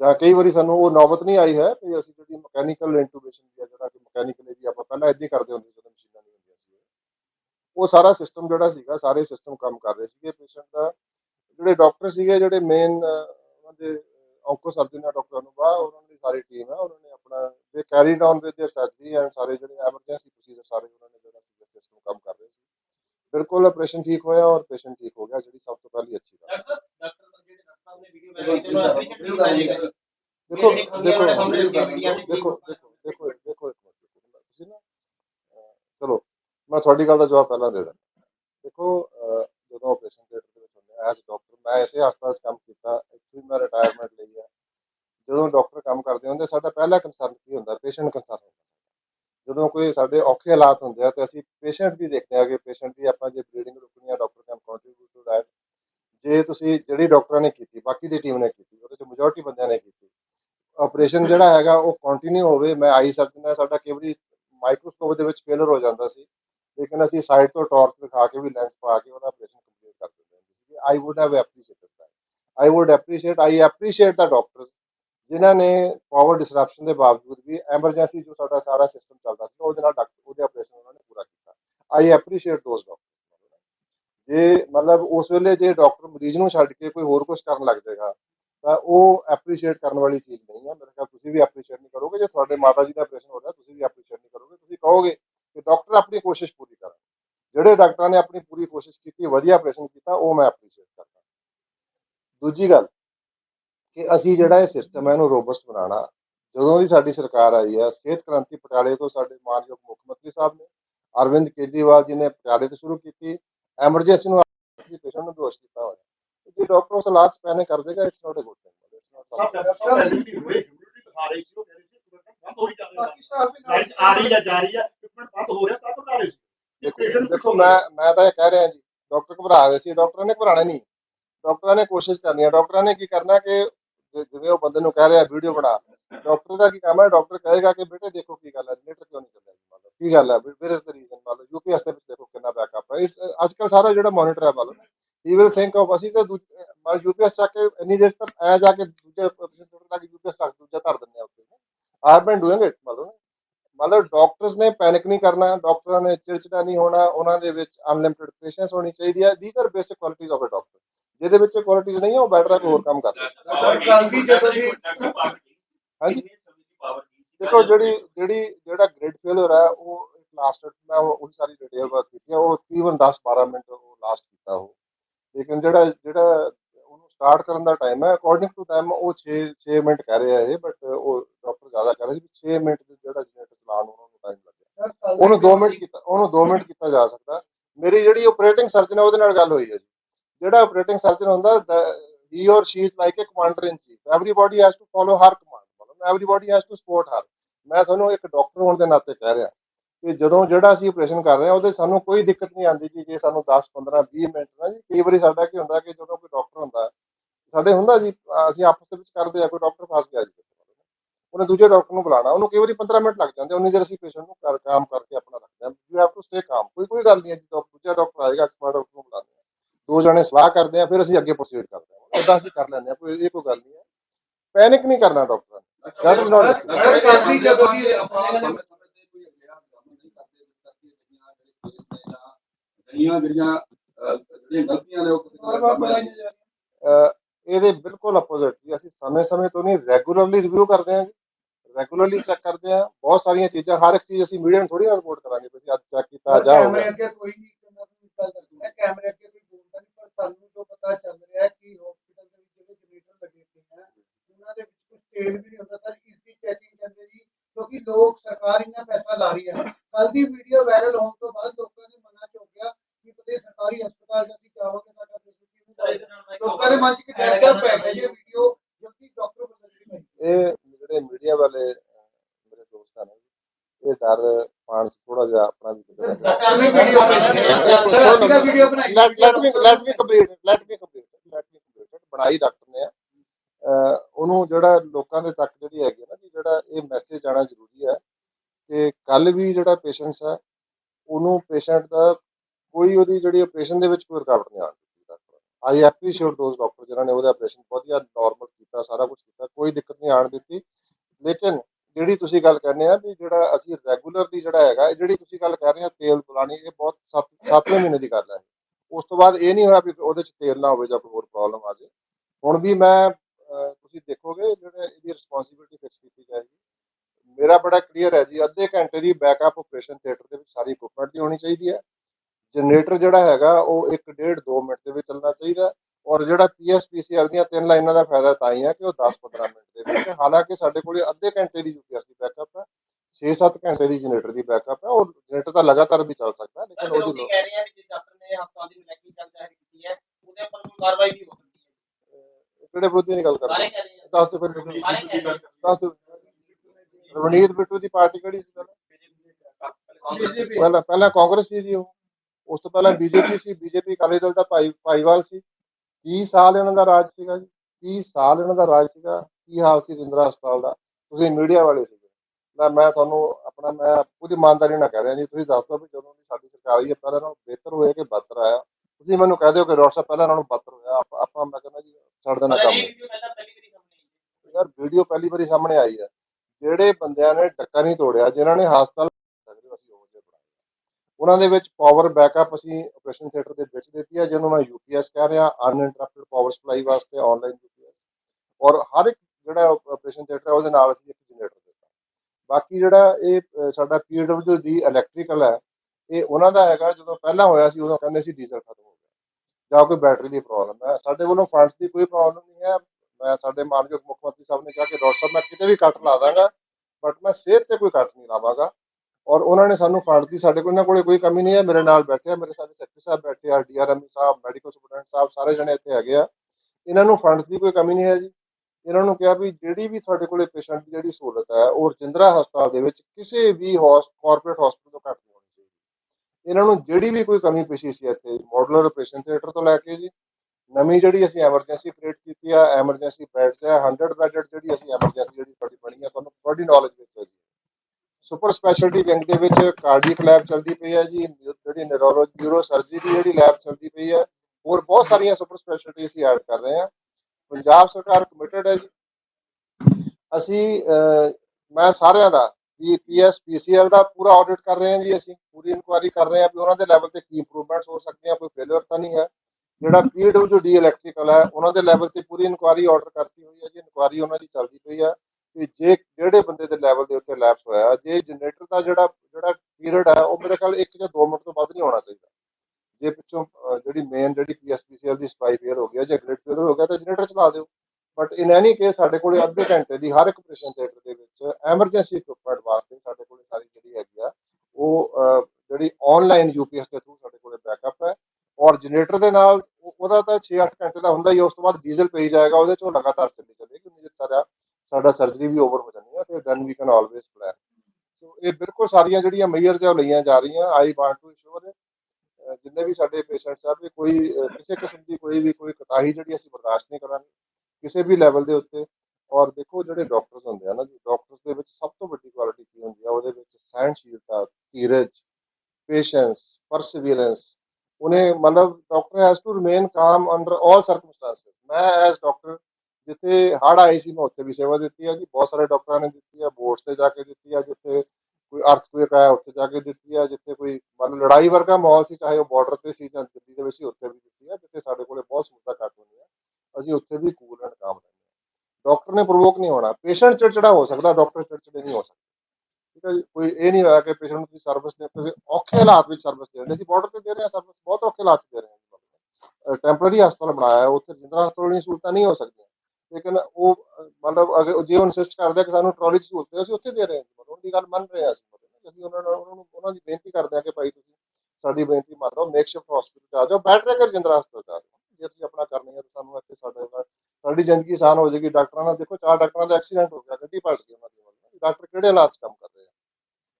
ਜਾਂ ਕਈ ਵਾਰੀ ਸਾਨੂੰ ਉਹ ਨੌਬਤ ਨਹੀਂ ਆਈ ਹੈ ਕਿ ਅਸੀਂ ਜਿਹੜੀ ਮਕੈਨੀਕਲ ਇੰਟੂਬੇਸ਼ਨ ਦੀ ਆ, ਜਿਹੜਾ ਕਿ ਮਕੈਨੀਕਲੀ ਵੀ ਆਪਾਂ ਪਹਿਲਾਂ ਇੱਦਾਂ ਹੀ ਕਰਦੇ ਹੁੰਦੇ ਸੀ ਜਦੋਂ ਮਸ਼ੀਨਾਂ ਨਹੀਂ ਹੁੰਦੀਆਂ ਸੀ ਉਹ ਸਾਰਾ ਸਿਸਟਮ ਜਿਹੜਾ ਸੀਗਾ ਸਾਰੇ ਸਿਸਟਮ ਕੰਮ ਕਰ ਰਹੇ ਸੀਗੇ ਪੇਸ਼ੈਂਟ ਦਾ। ਜਿਹੜੇ ਡਾਕਟਰ ਸੀਗੇ ਜਿਹੜੇ ਮੇਨ ਉਹਨਾਂ ਦੇ ਔਂਕੋ ਸਰਜਨ ਆ ਡਾਕਟਰ ਅਨੁਭਾ ਉਹਨਾਂ ਦੀ ਸਾਰੀ ਟੀਮ ਹੈ ਉਹਨਾਂ ਨੇ ਆਪਣਾ they carry down the surgery and ਸਾਰੇ ਜਿਹੜੇ ਐਮਰਜੈਂਸੀ ਪ੍ਰੋਸੀਜਰ ਸਾਰੇ ਉਹਨਾਂ ਨੇ ਜਿਹੜਾ ਸੀ ਸਿਸਟਮ ਕੰਮ ਕਰ ਰਹੇ ਸੀ। ਬਿਲਕੁਲ ਆਪਰੇਸ਼ਨ ਠੀਕ ਹੋਇਆ ਔਰ ਪੇਸ਼ੈਂਟ ਠੀਕ ਹੋ ਗਿਆ ਜਿਹੜੀ ਸਭ ਤੋਂ ਪਹਿਲੀ ਅੱਛੀ ਗੱਲ। ਡਾਕਟਰ ਡਾਕਟਰ ਸਾਹਿਬ ਜਿਹੜੇ ਡਾਕਟਰ ਸਾਹਿਬ ਨੇ ਵੀਡੀਓ ਬਣਾਈ ਚਲੋ ਆਪਰੇਸ਼ਨ ਠੀਕ ਹੋ ਜਾਏਗਾ ਦੇਖੋ ਜਿਹੜੇ ਖੰਭੇ ਵਾਲੇ ਖੰਭੇ ਦੇਖੋ ਲੱਗੀਆਂ ਹੋਈਆਂ ਨੇ, ਦੇਖੋ ਦੇਖੋ ਦੇਖੋ ਦੇਖੋ ਇੱਕ ਮਿੰਟ ਦੇਖੋ, ਤੁਸੀਂ ਨਾ ਅਹ, ਚਲੋ ਮੈਂ ਤੁਹਾਡੀ ਗੱਲ ਦਾ ਜਵਾਬ ਪਹਿਲਾਂ ਦੇ ਦਿੰਦਾ। ਦੇਖੋ ਅਹ, ਜਦੋਂ ਆਪਰੇਸ਼ਨ ਥੀਏਟਰ ਦੇ ਵਿੱਚ ਹੁੰਦੇ ਐਸ ਡਾਕਟਰ ਮੈਂ ਇਸੇ ਹਸਪਤਾਲ 'ਚ ਕੰਮ ਕੀਤਾ ਇੱਥੇ ਮੈਂ ਰਿਟਾਇਰਮੈਂਟ ਲਈ ਹੈ ਜਦੋਂ ਡਾਕਟਰ ਕੰਮ ਕਰਦੇ ਹੁੰਦੇ ਸਾਡਾ ਪਹਿਲਾ ਕੰਸਰਨ ਕੀ ਹੁੰਦਾ? ਪੇਸ਼ੈਂਟ ਕੰਸਰਨ ਹੁੰਦਾ ਜਦੋਂ ਕੋਈ ਸਾਡੇ ਔਖੇ ਹਾਲਾਤ ਹੁੰਦੇ ਆ ਤੇ ਅਸੀਂ ਪੇਸ਼ੈਂਟ ਦੀ ਦੇਖਦੇ ਆ ਕਿ ਪੇਸ਼ੈਂਟ ਦੀ ਆਪਾਂ ਜੇ ਬਲੀਡਿੰਗ ਰੁਕਣੀ ਆ doctor can contribute to that ਜੇ ਤੁਸੀਂ ਜਿਹੜੀ ਡਾਕਟਰਾਂ ਨੇ ਕੀਤੀ ਬਾਕੀ ਦੀ ਟੀਮ ਨੇ ਕੀਤੀ ਉਹਦੇ ਚ ਮੈਜੋਰਟੀ ਬੰਦਿਆਂ ਨੇ ਕੀਤੀ। ਆਪਰੇਸ਼ਨ ਜਿਹੜਾ ਹੈਗਾ ਉਹ ਕੰਟੀਨਿਊ ਹੋਵੇ ਮੈਂ ਆਈ ਸਰਜਨ ਹੈ ਸਾਡਾ ਕਈ ਵਾਰੀ ਮਾਈਕਰੋਸਕੋਪ ਦੇ ਵਿੱਚ ਫੇਲਰ ਹੋ ਜਾਂਦਾ ਸੀ। ਲੇਕਿਨ ਅਸੀਂ ਸਾਈਡ ਤੋਂ ਟਾਰਚ ਦਿਖਾ ਕੇ ਵੀ ਲੈਂਸ ਪਾ ਕੇ ਉਹਦਾ ਆਪਰੇਸ਼ਨ ਕੰਪਲੀਟ ਕਰ ਦਿੰਦੇ ਹੁੰਦੇ ਸੀ I would have appreciated that I would appreciate I appreciate the doctors ਜਿਨ੍ਹਾਂ ਨੇ ਪਾਵਰ ਡਿਸਰਪਸ਼ਨ ਦੇ ਬਾਵਜੂਦ ਵੀ ਐਮਰਜੈਂਸੀ ਜੋ ਸਾਡਾ ਸਾਰਾ ਸਿਸਟਮ ਚੱਲਦਾ ਸੀ ਉਹਦੇ ਨਾਲ ਡਾਕਟਰ ਉਹਦੇ ਆਪਰੇਸ਼ਨ ਉਹਨਾਂ ਨੇ ਪੂਰਾ ਕੀਤਾ ਆਈ ਐਪਰੀਸ਼ੀਏਟ ਦੋਸ ਡਾਕਟਰ ਜੇ ਮਤਲਬ ਉਸ ਵੇਲੇ ਜੇ ਡਾਕਟਰ ਮਰੀਜ਼ ਨੂੰ ਛੱਡ ਕੇ ਕੋਈ ਹੋਰ ਕੁਝ ਕਰਨ ਲੱਗ ਜਾਏਗਾ ਤਾਂ ਉਹ ਐਪਰੀਸ਼ੀਏਟ ਕਰਨ ਵਾਲੀ ਚੀਜ਼ ਨਹੀਂ ਹੈ ਮੇਰੇ ਖਿਆਲ ਤੁਸੀਂ ਵੀ ਐਪਰੀਸ਼ੀਏਟ ਨਹੀਂ ਕਰੋਗੇ ਜੇ ਤੁਹਾਡੇ ਮਾਤਾ ਜੀ ਦਾ ਆਪਰੇਸ਼ਨ ਹੋ ਰਿਹਾ ਤੁਸੀਂ ਵੀ ਐਪਰੀਸ਼ੀਏਟ ਨਹੀਂ ਕਰੋਗੇ ਤੁਸੀਂ ਕਹੋਗੇ ਕਿ ਡਾਕਟਰ ਆਪਣੀ ਕੋਸ਼ਿਸ਼ ਪੂਰੀ ਕਰਨ। ਜਿਹੜੇ ਡਾਕਟਰਾਂ ਨੇ ਆਪਣੀ ਪੂਰੀ ਕੋਸ਼ਿਸ਼ ਕੀਤੀ ਵਧੀਆ ਆਪਰੇਸ਼ਨ ਕੀਤਾ ਉਹ ਮੈਂ ਐਪਰੀਸ਼ੀਏਟ ਕਰਦਾ। ਦੂਜੀ ਗੱਲ ਕਿ ਅਸੀਂ ਜਿਹੜਾ ਇਹ ਸਿਸਟਮ ਹੈ ਇਹਨੂੰ ਰੋਬਸਟ ਬਣਾਉਣਾ ਜਦੋਂ ਦੀ ਸਾਡੀ ਸਰਕਾਰ ਆਈ ਹੈ ਸਿਹਤ ਕ੍ਰਾਂਤੀ ਪਟਿਆਲੇ ਤੋਂ ਸਾਡੇ ਮਾਨਯੋਗ ਮੁੱਖ ਮੰਤਰੀ ਸਾਹਿਬ ਨੇ ਅਰਵਿੰਦ ਕੇਜਰੀਵਾਲ ਜੀ ਨੇ ਪਟਿਆਲੇ ਤੋਂ ਸ਼ੁਰੂ ਕੀਤੀ ਐਮਰਜੈਂਸੀ ਨੂੰ ਪੇਸ਼ੈਂਟ ਨੂੰ ਦੋਸ਼ ਕੀਤਾ ਹੋਇਆ। ਜੇ ਡਾਕਟਰ ਉਸ 'ਚ ਪੈਨੇ ਕਰ ਦੇਗਾ it's not a good thing it's not doctor Sahib LED ਹੋਏ ਹਿਊਮਿਡਿਟੀ ਦਿਖਾ ਰਹੀ ਸੀ ਉਹ ਕਹਿ ਰਹੀ ਸੀ ਕਿ ਬੰਦ ਹੋ ਹੀ ਚੱਲ ਰਿਹਾ ਲਾਈਟ ਆ ਰਹੀ ਹੈ ਜਾ ਰਹੀ ਹੈ। ਹੋ ਰਿਹਾ ਤਾਂ ਰਹੇ ਸੀ patient ਦੇਖੋ ਮੈਂ ਮੈਂ ਤਾਂ ਇਹ ਕਹਿ ਰਿਹਾ ਜੀ ਡਾਕਟਰ ਘਬਰਾ ਰਹੇ ਸੀ ਡਾਕਟਰਾਂ ਨੇ ਘਬਰਾਣਾ ਨਹੀਂ। ਡਾਕਟਰਾਂ ਨੇ ਕੋਸ਼ਿਸ਼ ਕਰਨੀ ਹੈ। ਡਾਕਟਰਾਂ ਨੇ ਕੀ ਕਰਨਾ ਕਿ ਜਿ- ਜਿਵੇਂ ਉਹ ਬੰਦੇ ਨੂੰ ਕਹਿ ਰਿਹਾ ਵੀਡੀਓ ਬਣਾ। ਡਾਕਟਰ ਦਾ ਕੀ ਕੰਮ ਹੈ? ਡਾਕਟਰ ਕਹੇਗਾ ਕਿ ਬੇਟੇ ਦੇਖੋ ਕੀ ਗੱਲ ਹੈ ਜਨਰੇਟਰ ਕਿਉਂ ਨਹੀਂ ਚੱਲਿਆ ਜੀ ਮੰਨ ਲਓ। ਕੀ ਗੱਲ ਹੈ? ਵੇਰ ਇਜ਼ ਦ ਰੀਜ਼ਨ ਮੰਨ ਲਓ। ਯੂਪੀਐਸ ਦੇ ਵਿੱਚ ਦੇਖੋ ਕਿੰਨਾ ਬੈਕਅਪ ਹੈ। ਅੱਜ ਕੱਲ ਸਾਰਾ ਜਿਹੜਾ ਮੋਨੀਟਰ ਹੈ ਮੰਨ ਲਓ। ਹੀ ਵਿਲ ਥਿੰਕ ਆਫ ਅਸੀਂ ਤਾਂ ਮੰਨ ਯੂਪੀਐਸ ਚੱਕ ਕੇ ਇੰਨੀ ਦੇਰ ਤੱਕ ਐ ਜਾ ਕੇ ਦੂਜੇ ਤੱਕ ਯੂਪੀਐਸ ਤੱਕ ਦੂਜਾ ਧਰ ਦਿੰਦੇ ਆ ਉੱਤੇ ਹੈਵ ਬੀਨ ਡੂਇੰਗ ਇਟ ਮੰਨ ਲਓ। ਮਤਲਬ ਡਾਕਟਰਸ ਨੇ ਪੈਨਿਕ ਨਹੀਂ ਕਰਨਾ ਡਾਕਟਰਾਂ ਨੇ ਚਿੜਚਿੜਾ ਨਹੀਂ ਹੋਣਾ ਉਹਨਾਂ ਦੇ ਵਿੱਚ ਅਨਲਿਮਿਟਿਡ ਪੇਸ਼ੈਂਸ ਹੋਣੀ ਚਾਹੀਦੀ ਹੈ। These are basic qualities of a doctor ਜਿਹਦੇ ਵਿੱਚ ਕੁਆਲਿਟੀਜ਼ ਨਹੀਂ ਹੈ ਉਹ ਬੈਟਰ ਕੋਈ ਹੋਰ ਕੰਮ ਕਰਦਾ ਸਰ, ਕੱਲ੍ਹ ਦੀ ਜਦੋਂ ਦੀ- ਹਾਂਜੀ? ਦੇਖੋ ਜਿਹੜੀ ਜਿਹੜੀ ਜਿਹੜਾ ਗ੍ਰਿਡ ਫੇਲਿਅਰ ਹੈ ਉਹ ਲਾਸਟ ਮੈਂ ਉਹ ਸਾਰੀ ਡਿਟੇਲ ਬਾਤ ਕੀਤੀ ਹੈ ਉਹ ਤਕਰੀਬਨ 10 12 ਮਿੰਟ ਉਹ ਲਾਸਟ ਕੀਤਾ ਉਹ। ਲੇਕਿਨ ਜਿਹੜਾ ਜਿਹੜਾ ਸਟਾਰਟ ਕਰਨ ਦਾ ਟਾਈਮ ਹੈ। ਅਕੋਰਡਿੰਗ ਟੂ them ਉਹ 6 6 ਮਿੰਟ ਕਹਿ ਰਿਹਾ ਇਹ ਬਟ ਉਹ ਡਾਕਟਰ ਜ਼ਿਆਦਾ ਕਹਿ ਰਹੇ ਸੀ ਵੀ 6 ਮਿੰਟ ਦੇ ਜਿਹੜਾ ਜਨਰੇਟਰ ਚਲਾਉਣ ਨੂੰ ਉਹਨੂੰ ਟਾਈਮ ਲੱਗਿਆ। ਉਹਨੂੰ 2 ਮਿੰਟ ਕੀਤਾ ਉਹਨੂੰ 2 ਮਿੰਟ ਕੀਤਾ ਜਾ ਸਕਦਾ। ਮੇਰੀ ਜਿਹੜੀ ਆਪਰੇਟਿੰਗ ਸਰਜਨ ਹੈ ਉਹਦੇ ਨਾਲ ਗੱਲ ਹੋਈ ਹੈ ਜੀ। ਜਿਹੜਾ ਆਪਰੇਟਿੰਗ ਸਰਜਨ ਹੁੰਦਾ ਹੀ ਔਰ she is like a commander in chief everybody has to follow Har command ਮਤਲਬ ਐਵਰੀਬਾਡੀ ਹੈਜ਼ ਟੂ ਸਪੋਰਟ ਹਰ ਮੈਂ ਤੁਹਾਨੂੰ ਇੱਕ ਡਾਕਟਰ ਹੋਣ ਦੇ ਨਾਤੇ ਕਹਿ ਰਿਹਾ। ਕਿ ਜਦੋਂ ਜਿਹੜਾ ਅਸੀਂ ਆਪਰੇਸ਼ਨ ਕਰ ਰਹੇ ਹਾਂ ਉਹਦੇ ਸਾਨੂੰ ਕੋਈ ਦਿੱਕਤ ਨਹੀਂ ਆਉਂਦੀ ਕਿ ਜੇ ਸਾਨੂੰ 10 15 20 ਮਿੰਟ ਨਾ ਜੀ ਕਈ ਵਾਰੀ ਸਾਡਾ ਕੀ ਹੁੰਦਾ ਕਿ ਜਦੋਂ ਕੋਈ ਡਾਕਟਰ ਹੁੰਦਾ ਸਾਡੇ ਹੁੰਦਾ ਜੀ ਅਸੀਂ ਆਪਸ ਦੇ ਵਿੱਚ ਕਰਦੇ ਆ ਕੋਈ ਡਾਕਟਰ ਫਸ ਗਿਆ ਜੀ। ਉਹਨੇ ਦੂਜੇ ਡਾਕਟਰ ਨੂੰ ਬੁਲਾਣਾ ਉਹਨੂੰ ਕਈ ਵਾਰੀ 15 ਮਿੰਟ ਲੱਗ ਜਾਂਦੇ ਉਨੀ ਦੇਰ ਅਸੀਂ ਪੇਸ਼ੈਂਟ ਨੂੰ ਕਰ ਕੰਮ ਕਰਕੇ ਆਪਣਾ ਰੱਖਦੇ ਹਾਂ ਯੂ ਹੈਵ ਟੂ ਸਟੇ ਕਾਮ ਕੋਈ ਕੋਈ ਗੱਲ ਨਹੀਂ ਹੈ ਜੀ ਦੂਜਾ ਡਾਕਟਰ ਆਏਗਾ ਐਕਸਪਰਟ ਡਾਕਟਰ ਨੂੰ ਬੁਲਾਉਂਦੇ ਹਾਂ। ਦੋ ਜਣੇ ਸਲਾਹ ਕਰਦੇ ਆ ਫਿਰ ਅਸੀਂ ਅੱਗੇ ਪ੍ਰੋਸੀਡ ਕਰਦੇ ਹਾਂ। ਇਦਾਂ ਅਸੀਂ ਕਰ ਲੈਂਦੇ ਹਾਂ ਕੋਈ ਇਹ ਕੋਈ ਗੱਲ ਨਹੀਂ ਹੈ। ਪੈਨਿਕ ਨਹੀਂ ਕਰਨਾ ਡਾਕਟਰਾਂ ਨੇ That is not ਸਰ, ਕੱਲ੍ਹ ਦੀ ਜਦੋਂ ਦੀ ਆਪਣੇ ਸਮੇਂ ਸਮੇਂ ਤੇ ਕੋਈ ਅਗਲਾ ਹੰਗਾਮਾ ਨਹੀਂ ਕਰਦੇ ਇਸ ਕਰਕੇ ਜਿਹੜੀਆਂ ਜਿਹੜੀਆਂ ਜਿਹੜੀਆਂ ਗਲਤੀਆਂ ਨੇ ਉਹ ਇਹਦੇ ਬਿਲਕੁਲ ਆਪੋਜ਼ਿਟ ਜੀ। ਅਸੀਂ ਸਮੇਂ-ਸਮੇਂ ਤੋਂ ਨਹੀਂ ਰੈਗੂਲਰਲੀ ਰਿਵਿਊ ਕਰਦੇ ਹਾਂ ਜੀ। ਰੈਗੂਲਰਲੀ ਚੈੱਕ ਕਰਦੇ ਹਾਂ। ਬਹੁਤ ਸਾਰੀਆਂ ਚੀਜ਼ਾਂ ਹਰ ਇੱਕ ਚੀਜ਼ ਅਸੀਂ ਮੀਡੀਆ ਨੂੰ ਥੋੜੀ ਰਿਪੋਰਟ ਕਰਾਂਗੇ ਤੁਸੀਂ ਅੱਜ ਚੈੱਕ ਕੀਤਾ ਜਾ ਕੈਮਰੇ ਅੱਗੇ ਕੋਈ ਨਹੀਂ ਕਰਨਾ ਕੈਮਰੇ ਅੱਗੇ ਕੋਈ ਬੋਲਦਾ ਨਹੀਂ ਪਰ ਸਾਨੂੰ ਜੋ ਪਤਾ ਚੱਲ ਰਿਹਾ ਕਿ ਹਸਪੀਟਲ ਦੇ ਵਿੱਚ ਜਿਹੜੇ ਜਨਰੇਟਰ ਲੱਗੇ ਪਏ ਹੈ ਉਹਨਾਂ ਦੇ ਵਿੱਚ ਕੁਝ ਤੇਲ ਵੀ ਨਹੀਂ ਹੁੰਦਾ। ਸਰ ਇਸ ਦੀ ਚੈਕਿੰਗ ਕਰਦੇ ਜੀ ਕਿਉਂਕਿ ਲੋਕ ਸਰਕਾਰ ਇੰਨਾ ਪੈਸਾ ਲਾ ਰਹੀ ਹੈ। ਕੱਲ ਦੀ ਵੀਡੀਓ ਵਾਇਰਲ ਹੋਣ ਤੋਂ ਬਾਅਦ ਲੋਕਾਂ ਦੇ ਮਨਾਂ 'ਚ ਹੋ ਗਿਆ ਕਿ ਪਤੇ ਸਰਕਾਰੀ ਹਸਪਤਾਲ 'ਚ ਅਸੀਂ ਜਾਵਾਂਗੇ ਸਾਡਾ ਪੇਸ਼ੈਂਟ ਕਿਵੇਂ ਜਾਏਗਾ ਲੋਕਾਂ ਦੇ ਮਨ 'ਚ ਇੱਕ ਡਰ ਜਿਹਾ ਪੈ ਗਿਆ ਜੀ ਵੀਡੀਓ ਜਲਦੀ ਡਾਕਟਰ ਬੰਦੇ ਦੀ ਨਹੀਂ ਇਹ ਜਿਹੜੇ ਮੀਡੀਆ ਵਾਲੇ ਅਹ, ਮੇਰੇ ਦੋਸਤ ਹਨ ਇਹ ਡਰ ਪਾਣ ਥੋੜਾ ਜਿਹਾ ਆਪਣਾ ਵੀ ਵੀਡੀਓ ਹੈ ਵੀਡੀਓ ਬਣਾਈ। Complete it, let me complete it. ਬਣਾਈ ਡਾਕਟਰ ਨੇ ਉਹਨੂੰ ਜਿਹੜਾ ਲੋਕਾਂ ਦੇ ਤੱਕ ਜਿਹੜੀ ਹੈਗੀ ਹੈ ਨਾ ਜੀ ਜਿਹੜਾ ਇਹ ਮੈਸੇਜ ਜਾਣਾ ਜ਼ਰੂਰੀ ਹੈ ਕਿ ਕੱਲ ਵੀ ਜਿਹੜਾ ਪੇਸ਼ੈਂਟਸ ਹੈ ਉਹਨੂੰ ਪੇਸ਼ੈਂਟ ਦਾ ਕੋਈ ਉਹਦੀ ਜਿਹੜੀ ਆਪਰੇਸ਼ਨ ਦੇ ਵਿੱਚ ਕੋਈ ਰੁਕਾਵਟ ਨਹੀਂ doctor I appreciate those doctor ਜਿਨ੍ਹਾਂ ਨੇ ਉਹਦਾ ਆਪਰੇਸ਼ਨ ਵਧੀਆ ਨਾਰਮਲ ਕੀਤਾ ਸਾਰਾ ਕੁਝ ਕੀਤਾ ਕੋਈ ਦਿੱਕਤ ਨਹੀਂ ਆਉਣ ਦਿੱਤੀ। ਲੇਕਿਨ ਜਿਹੜੀ ਤੁਸੀਂ ਗੱਲ ਕਰਨੇ ਆ ਵੀ ਜਿਹੜਾ ਅਸੀਂ ਰੈਗੂਲਰ ਦੀ ਜਿਹੜਾ ਹੈਗਾ ਜਿਹੜੀ ਤੁਸੀਂ ਗੱਲ ਕਰ ਰਹੇ ਹੋ ਤੇਲ ਬੁਲਾਣੀ ਇਹ ਬਹੁਤ 7ਵੇਂ ਮਹੀਨੇ ਦੀ ਗੱਲ ਹੈ। ਉਸ ਤੋਂ ਬਾਅਦ ਇਹ ਨਹੀਂ ਹੋਇਆ ਵੀ ਉਹਦੇ ਚ ਤੇਲ ਨਾ ਹੋਵੇ ਜਾਂ ਕੋਈ ਹੋਰ ਪ੍ਰੋਬਲਮ ਆ ਜਾਵੇ ਹੁਣ ਵੀ ਮੈਂ ਤੁਸੀਂ ਦੇਖੋਗੇ ਜਿਹੜਾ ਇਹਦੀ ਰਿਸਪੌਂਸਿਬਿਲਟੀ ਫਿਕਸ ਕੀਤੀ ਜਾਏਗੀ। ਮੇਰਾ ਬੜਾ ਕਲੀਅਰ ਹੈ ਜੀ, ਅੱਧੇ ਘੰਟੇ ਦੀ ਬੈਕਅਪ ਆਪਰੇਸ਼ਨ ਥੀਏਟਰ ਦੇ ਵਿੱਚ ਸਾਰੀ ਇਕਵਿਪਮੈਂਟ ਦੀ ਹੋਣੀ ਚਾਹੀਦੀ ਹੈ। ਜਨਰੇਟਰ ਜਿਹੜਾ ਹੈਗਾ, ਉਹ 1 1.5 2 ਮਿੰਟ ਦੇ ਵਿੱਚ ਚੱਲਣਾ ਚਾਹੀਦਾ ਔਰ ਜਿਹੜਾ ਪੀਐਸਪੀਸੀਐਲ ਦੀਆਂ ਤਿੰਨ ਲਾਈਨਾਂ ਦਾ ਫਾਇਦਾ ਤਾਂ ਹੀ ਹੈ ਕਿ ਉਹ 10-15 ਮਿੰਟ ਦੇ ਵਿੱਚ ਹਾਲਾਂਕਿ ਸਾਡੇ ਕੋਲੇ ਅੱਧੇ ਘੰਟੇ ਦੀ ਯੂਪੀਐਸ ਦੀ ਬੈਕਅਪ ਹੈ 6-7 ਘੰਟੇ ਦੀ ਜਨਰੇਟਰ ਦੀ ਬੈਕਅਪ ਹੈ ਉਹ ਜਨਰੇਟਰ ਤਾਂ ਲਗਾਤਾਰ ਵੀ ਚੱਲ ਸਕਦਾ ਹੈ, ਲੇਕਿਨ ਉਹਦੀ ਲੋਕੀ ਕਹਿ ਰਹੇ ਆ ਕਿ ਜੇ ਡਾਕਟਰ ਨੇ ਹਸਪਤਾਲ ਦੀ ਨਲਾਇਕੀ ਚੱਲ ਜ਼ਾਹਿਰ ਕੀਤੀ ਹੈ ਉਹਦੇ ਉੱਪਰ ਕੋਈ ਕਾਰਵਾਈ ਵੀ ਹੋ ਸਕਦੀ ਹੈ। ਕਿਹੜੇ ਵਿਰੋਧੀ ਦੀ ਗੱਲ ਕਰ ਰਹੇ ਦੱਸ ਦਿਓ ਫਿਰ ਦੱਸ ਰਵਨੀਤ ਬਿੱਟੂ ਦੀ ਪਾਰਟੀ ਕਿਹੜੀ ਸੀ ਪਹਿਲਾਂ? ਪਹਿਲਾਂ ਕਾਂਗਰਸ ਸੀ ਜੀ ਉਹ। ਉਸ ਤੋਂ ਪਹਿਲਾਂ ਬੀਜੇਪੀ ਸੀ ਬੀਜੇਪੀ ਅਕਾਲੀ ਦਲ ਦਾ ਭਾਈ ਭਾਈਵਾਲ ਸੀ। 30 ਸਾਲ ਇਹਨਾਂ ਦਾ ਰਾਜ ਸੀਗਾ ਜੀ 30 ਸਾਲ ਇਹਨਾਂ ਦਾ ਰਾਜ ਸੀਗਾ, ਕੀ ਹਾਲ ਸੀ ਜਿੰਦਰਾ ਹਸਪਤਾਲ ਦਾ? ਤੁਸੀਂ ਮੀਡੀਆ ਵਾਲੇ ਸੀਗੇ। ਮੈਂ ਮੈਂ ਤੁਹਾਨੂੰ ਆਪਣਾ, ਮੈਂ ਪੂਰੀ ਇਮਾਨਦਾਰੀ ਨਾਲ ਕਹਿ ਰਿਹਾ ਜੀ, ਤੁਸੀਂ ਦੱਸ ਵੀ ਜਦੋਂ ਦੀ ਸਾਡੀ ਸਰਕਾਰ ਆਈ ਹੈ, ਪਹਿਲਾਂ ਨਾਲੋਂ ਬਿਹਤਰ ਹੋਇਆ ਕਿ ਬਦਤਰ ਆਇਆ? ਤੁਸੀਂ ਮੈਨੂੰ ਕਹਿ ਦਿਓ ਕਿ ਡਾਕਟਰ ਸਾਹਿਬ, ਪਹਿਲਾਂ ਨਾਲੋਂ ਬਦਤਰ ਹੋਇਆ? ਆਪਾਂ ਮੈਂ ਕਹਿੰਦਾ ਜੀ, ਛੱਡ ਦੇਣਾ ਕੰਮ। ਯਾਰ ਵੀਡੀਓ ਪਹਿਲੀ ਵਾਰੀ ਸਾਹਮਣੇ ਆਈ ਹੈ। ਜਿਹੜੇ ਬੰਦਿਆਂ ਨੇ ਟੱਕਾ ਨਹੀਂ ਤੋੜਿਆ, ਜਿਨ੍ਹਾਂ ਨੇ ਹਸਪਤਾਲ ਸਕਦੇ ਅਸੀਂ ਉਹ ਜਿਹੇ ਬਣਾਏ ਉਹਨਾਂ ਦੇ ਵਿੱਚ ਪਾਵਰ ਬੈਕਅਪ ਅਸੀਂ ਆਪਰੇਸ਼ਨ ਥੀਏਟਰ ਦੇ ਵਿੱਚ ਦਿੱਤੀ ਹੈ ਜਿਹਨੂੰ ਮੈਂ ਯੂਪੀਐਸ ਕਹਿ ਰਿਹਾ ਅਨਇੰਟਰਪਟਡ ਪਾਵਰ ਸਪਲਾਈ ਵਾਸਤੇ ਆਨਲਾਈਨ ਯੂਪੀਐਸ ਔਰ ਹਰ ਇੱਕ ਜਿਹੜਾ ਆਪਰੇਸ਼ਨ ਥੀਏਟਰ ਹੈ ਉਹਦੇ ਨਾਲ ਅਸੀਂ ਇੱਕ ਜਨਰੇਟਰ ਦਿੱਤਾ। ਬਾਕੀ ਜਿਹੜਾ ਇਹ ਅਹ, ਸਾਡਾ ਪੀਡਬਲਯੂ ਜੀ ਇਲੈਕਟ੍ਰੀਕਲ ਹੈ ਇਹ ਉਹਨਾਂ ਦਾ ਹੈਗਾ ਜਦੋਂ ਪਹਿਲਾਂ ਹੋਇਆ ਸੀ ਉਦੋਂ ਕਹਿੰਦੇ ਸੀ ਡੀਜ਼ਲ ਖਤਮ ਹੋ ਗਿਆ। ਜਾਂ ਕੋਈ ਬੈਟਰੀ ਦੀ ਪ੍ਰੋਬਲਮ ਹੈ। ਸਾਡੇ ਵੱਲੋਂ ਫੰਡਸ ਦੀ ਕੋਈ ਪ੍ਰੋਬਲਮ ਨਹੀਂ ਹੈ। ਮੈਂ ਸਾਡੇ ਮਾਨਯੋਗ ਮੁੱਖ ਮੰਤਰੀ ਸਾਹਿਬ ਨੇ ਕਿਹਾ ਕਿ ਡਾਕਟਰ ਸਾਹਿਬ ਮੈਂ ਕਿਤੇ ਵੀ ਕੱਟ ਲਾ ਦਾਂਗਾ ਬਟ ਮੈਂ ਸਿਹਤ ਤੇ ਕੋਈ ਕੱਟ ਨਹੀਂ ਲਾਵਾਂਗਾ। ਔਰ ਉਹਨਾਂ ਨੇ ਸਾਨੂੰ ਫੰਡ ਦੀ ਸਾਡੇ ਕੋਲ ਇਹਨਾਂ ਕੋਲੇ ਕੋਈ ਕਮੀ ਨਹੀਂ ਹੈ। ਮੇਰੇ ਨਾਲ ਬੈਠੇ ਆ। ਮੇਰੇ ਸਾਡੇ ਸੈਕਟਰੀ ਸਾਹਿਬ ਬੈਠੇ ਆ ਡੀਆਰਐਮ ਸਾਹਿਬ, ਮੈਡੀਕਲ ਸੁਪਰਡੈਂਟ ਸਾਹਿਬ, ਸਾਰੇ ਜਣੇ ਇੱਥੇ ਹੈਗੇ ਆ। ਇਹਨਾਂ ਨੂੰ ਫੰਡ ਦੀ ਕੋਈ ਕਮੀ ਨਹੀਂ ਹੈ ਜੀ। ਇਹਨਾਂ ਨੂੰ ਕਿਹਾ ਵੀ ਜਿਹੜੀ ਵੀ ਤੁਹਾਡੇ ਕੋਲੇ ਪੇਸ਼ੈਂਟ ਦੀ ਜਿਹੜੀ ਸਹੂਲਤ ਹੈ, ਉਹ ਰਜਿੰਦਰਾ ਹਸਪਤਾਲ ਦੇ ਵਿੱਚ ਕਿਸੇ ਵੀ ਕਾਰਪੋਰੇਟ ਹਸਪਤਾਲ ਤੋਂ ਘੱਟ ਨਹੀਂ ਹੋਣੀ ਚਾਹੀਦੀ। ਇਹਨਾਂ ਨੂੰ ਜਿਹੜੀ ਵੀ ਕੋਈ ਕਮੀ ਪੇਸ਼ੀ ਸੀ ਇੱਥੇ ਮਾਡੂਲਰ ਆਪਰੇਸ਼ਨ ਥੀਏਟਰ ਤੋਂ ਲੈ ਕੇ ਜੀ, ਨਵੀਂ ਜਿਹੜੀ ਅਸੀਂ ਐਮਰਜੈਂਸੀ ਕ੍ਰੀਏਟ ਕੀਤੀ ਆ ਐਮਰਜੈਂਸੀ ਬੈਡਸ ਆ 100 ਬੈਡਡ ਜਿਹੜੀ ਅਸੀਂ ਐਮਰਜੈਂਸੀ ਜਿਹੜੀ ਤੁਹਾਡੀ ਬਣੀ ਆ, ਤੁਹਾਨੂੰ ਤੁਹਾਡੀ ਨੌਲੇਜ ਵਿੱਚ ਹੈ ਜੀ। ਸੁਪਰ ਸਪੈਸ਼ਲਿਟੀ ਵਿੰਗ ਦੇ ਵਿੱਚ ਕਾਰਡੀਅਕ ਲੈਬ ਚੱਲਦੀ ਪਈ ਹੈ ਜੀ, ਜਿਹੜੀ ਨਿਊਰੋਲੋਜੀ ਨਿਊਰੋ ਸਰਜਰੀ ਦੀ ਜਿਹੜੀ ਲੈਬ ਚੱਲਦੀ ਪਈ ਹੈ ਹੋਰ ਬਹੁਤ ਸਾਰੀਆਂ ਸੁਪਰ ਸਪੈਸ਼ਲਿਟੀ ਅਸੀਂ ਐਡ ਕਰ ਰਹੇ ਹਾਂ ਪੰਜਾਬ ਸਰਕਾਰ ਕਮਿਟਡ ਹੈ ਜੀ। ਅਸੀਂ ਮੈਂ ਸਾਰਿਆਂ ਦਾ, ਵੀ ਪੀਐਸ ਪੀਸੀਐਲ ਦਾ ਪੂਰਾ ਆਡਿਟ ਕਰ ਰਹੇ ਹਾਂ ਜੀ ਅਸੀਂ, ਪੂਰੀ ਇਨਕੁਆਇਰੀ ਕਰ ਰਹੇ ਹਾਂ ਵੀ ਉਹਨਾਂ ਦੇ ਲੈਵਲ ਤੇ ਕੀ ਇੰਪਰੂਵਮੈਂਟਸ ਹੋ ਸਕਦੀਆਂ, ਕੋਈ ਫੇਲਿਅਰ ਤਾਂ ਨਹੀਂ ਹੈ। ਜਿਹੜਾ ਪੀਡਬਲਯੂਡੀ ਇਲੈਕਟ੍ਰੀਕਲ ਹੈ, ਉਹਨਾਂ ਦੇ ਲੈਵਲ ਤੇ ਪੂਰੀ ਇਨਕੁਆਇਰੀ ਆਰਡਰ ਕਰਤੀ ਹੋਈ ਹੈ ਜੀ ਇਨਕੁਆਇਰੀ ਉਹਨਾਂ ਦੀ ਚੱਲਦੀ ਪਈ ਹੈ ਕਿ ਜੇ ਜਿਹੜੇ ਬੰਦੇ ਦੇ ਲੈਵਲ ਦੇ ਉੱਤੇ ਲੈਪਸ ਹੋਇਆ, ਜੇ ਜਨਰੇਟਰ ਦਾ ਜਿਹੜਾ ਜਿਹੜਾ ਪੀਰੀਅਡ ਹੈ, ਉਹ ਮੇਰੇ ਖਿਆਲ 1 ਜਾਂ 2 ਮਿੰਟ ਤੋਂ ਵੱਧ ਨਹੀਂ ਹੋਣਾ ਚਾਹੀਦਾ। ਜੇ ਪਿੱਛੋਂ ਜਿਹੜੀ ਮੇਨ ਜਿਹੜੀ ਪੀਐਸਪੀਸੀਐਲ ਦੀ ਸਪਾਈ ਫੇਅਰ ਹੋ ਗਿਆ ਜਾਂ ਗ੍ਰਿਡ ਫੇਅਰ ਹੋ ਗਿਆ, ਤਾਂ ਜਨਰੇਟਰ ਚਲਾ ਦਿਓ। ਬਟ ਇਨ ਐਨੀ ਕੇਸ ਸਾਡੇ ਕੋਲੇ ਅੱਧੇ ਘੰਟੇ ਦੀ ਹਰ ਇੱਕ ਆਪਰੇਸ਼ਨ ਥੀਏਟਰ ਦੇ ਵਿੱਚ ਐਮਰਜੈਂਸੀ ਇਕਵਿਪਮੈਂਟ ਵਾਸਤੇ ਸਾਡੇ ਕੋਲੇ ਸਾਰੀ ਜਿਹੜੀ ਹੈਗੀ ਆ, ਉਹ ਜਿਹੜੀ ਆਨਲਾਈਨ ਯੂਪੀਐਸ ਦੇ ਥਰੂ ਸਾਡੇ ਕੋਲੇ ਬੈਕਅਪ ਹੈ। ਔਰ ਜਨਰੇਟਰ ਦੇ ਨਾਲ ਉਹਦਾ ਤਾਂ 6-8 ਘੰਟੇ ਦਾ ਹੁੰਦਾ ਹੀ ਉਸ ਤੋਂ ਬਾਅਦ ਡੀਜ਼ਲ ਪਈ ਜਾਏਗਾ, ਉਹਦੇ ਚੋਂ ਲਗਾਤਾਰ ਚੱਲੀ ਚੱਲੇਗੀ, ਉਨੀ ਦੇਰ ਸਾਡਾ ਸਰਜਰੀ ਵੀ ਓਵਰ ਹੋ ਜਾਣੀ ਹੈ ਫਿਰ then we can always plan so ਇਹ ਬਿਲਕੁਲ ਸਾਰੀਆਂ ਜਿਹੜੀਆਂ ਮੇਜਰਸ ਆ ਉਹ ਲਈਆਂ ਜਾ ਰਹੀਆਂ। ਆਈ ਵਾਂਟ ਟੂ ਸ਼ੋਰ ਜਿੰਨੇ ਵੀ ਸਾਡੇ ਪੇਸ਼ੈਂਟਸ ਆ ਵੀ ਕੋਈ ਕਿਸੇ ਕਿਸਮ ਦੀ ਕੋਈ ਵੀ, ਕੋਈ ਕਤਾਹੀ ਜਿਹੜੀ ਅਸੀਂ ਬਰਦਾਸ਼ਤ ਨਹੀਂ ਕਰਾਂਗੇ, ਕਿਸੇ ਵੀ ਲੈਵਲ ਦੇ ਉੱਤੇ। ਔਰ ਦੇਖੋ ਜਿਹੜੇ ਡਾਕਟਰਸ ਹੁੰਦੇ ਆ ਨਾ ਜੀ ਡਾਕਟਰਸ ਦੇ ਵਿੱਚ ਸਭ ਤੋਂ ਵੱਡੀ ਕੁਆਲਿਟੀ ਕੀ ਹੁੰਦੀ ਆ? ਉਹਦੇ ਵਿੱਚ ਸਹਿਣਸ਼ੀਲਤਾ, ਧੀਰਜ ਪੇਸ਼ੈਂਸ ਪਰਸੀਵੀਰੈਂਸ ਉਹਨੇ ਮਤਲਬ doctor has to remain calm under all circumstances ਮੈਂ ਐਜ਼ ਡਾਕਟਰ ਜਿੱਥੇ ਹੜ੍ਹ ਆਏ ਸੀ ਮੈਂ ਉੱਥੇ ਵੀ ਸੇਵਾ ਦਿੱਤੀ ਆ ਜੀ ਬਹੁਤ ਸਾਰੇ ਡਾਕਟਰਾਂ ਨੇ ਦਿੱਤੀ ਆ ਬੋਰਡ ਤੇ ਜਾ ਕੇ ਦਿੱਤੀ ਆ ਜਿੱਥੇ ਕੋਈ ਅਰਥਕੁਏਕ ਆਇਆ ਉੱਥੇ ਜਾ ਕੇ ਦਿੱਤੀ ਆ ਜਿੱਥੇ ਕੋਈ ਮਤਲਬ ਲੜਾਈ ਵਰਗਾ ਮਾਹੌਲ ਸੀ ਚਾਹੇ ਉਹ ਬਾਰਡਰ ਤੇ ਸੀ ਜਾਂ ਦਿੱਲੀ ਦੇ ਵਿੱਚ ਸੀ ਉੱਥੇ ਵੀ ਦਿੱਤੀ ਆ ਜਿੱਥੇ ਸਾਡੇ ਕੋਲੇ ਬਹੁਤ ਸਹੂਲਤਾਂ ਘੱਟ ਹੁੰਦੀਆਂ ਅਸੀਂ ਉੱਥੇ ਵੀ ਕੂਲ ਐਂਡ ਕਾਮ ਰਹਿੰਦੇ ਹਾਂ ਡਾਕਟਰ ਨੇ ਪ੍ਰੋਵੋਕ ਨਹੀਂ ਹੋਣਾ ਪੇਸ਼ੈਂਟ ਚਿੜਚਿੜਾ ਹੋ ਸਕਦਾ ਡਾਕਟਰ ਚਿੜਚਿੜੇ ਨਹੀਂ ਹੋ ਸਕਦਾ ਠੀਕ ਹੈ ਜੀ ਕੋਈ ਇਹ ਨਹੀਂ ਹੋਇਆ ਕਿ ਪੇਸ਼ੈਂਟ ਨੂੰ ਸਰਵਿਸ ਦੇ ਕਿਸੇ ਔਖੇ ਹਾਲਾਤ ਵਿੱਚ ਸਰਵਿਸ ਦੇ ਰਹੇ ਅਸੀਂ ਬਾਰਡਰ ਤੇ ਦੇ ਰਹੇ ਹਾਂ ਸਰਵਿਸ ਬਹੁਤ ਔਖੇ ਹਾਲਾਤ 'ਚ ਦੇ ਰਹੇ ਹਾਂ ਟੈਂਪਰੇਰੀ ਹਸਪਤਾਲ ਬਣਾਇਆ ਹੈ ਉੱਥੇ ਜਿੰਦਰਾ ਹਸਪਤਾਲ ਦੀ ਸਹੂਲਤਾਂ ਨਹੀਂ ਹੋ ਸਕਦੀਆਂ ਲੇਕਿਨ ਉਹ, ਮਤਲਬ ਅਗਰ ਜੇ ਉਹ ਇਨਸਿਸਟ ਕਰਦੇ ਆ ਕਿ ਸਾਨੂੰ ਟਰਾਲੀ ਸਹੂਲਤ ਹੈ ਅਸੀਂ ਉੱਥੇ ਦੇ ਰਹੇ ਹਾਂ ਮਤਲਬ ਉਹਦੀ ਗੱਲ ਮੰਨ ਰਹੇ ਹਾਂ ਅਸੀਂ। ਅਸੀਂ ਉਹਨਾਂ ਨਾਲ, ਉਹਨਾਂ ਨੂੰ, ਉਹਨਾਂ ਦੀ ਬੇਨਤੀ ਕਰਦੇ ਹਾਂ ਕਿ ਭਾਈ ਤੁਸੀਂ ਸਾਡੀ ਬੇਨਤੀ ਮੰਨ ਲਓ ਮੇਕ ਹਸਪੀਟਲ 'ਚ ਜਾਓ। ਬੈਠ ਕੇ ਜਿੰਦਰਾ ਹਸਪਤਾਲ 'ਚ ਜਾਓ। ਜੇ ਤੁਸੀਂ ਆਪਣਾ ਕਰਨੀ ਹੈ ਤਾਂ ਸਾਨੂੰ ਇੱਥੇ ਸਾਡੇ ਨਾਲ ਸਾਡੀ ਜ਼ਿੰਦਗੀ ਆਸਾਨ ਹੋ ਜਾਏਗੀ। ਡਾਕਟਰਾਂ ਨਾਲ ਦੇਖੋ, ਚਾਰ ਡਾਕਟਰਾਂ ਦਾ ਐਕਸੀਡੈਂਟ ਹੋ ਗਿਆ, ਗੱਡੀ ਪਲਟ ਗਈ ਉਹਨਾਂ ਦੀ। ਮਤਲਬ ਡਾਕਟਰ ਕਿਹੜੇ ਹਾਲਾਤ 'ਚ ਕੰਮ ਕਰ ਰਹੇ ਆ?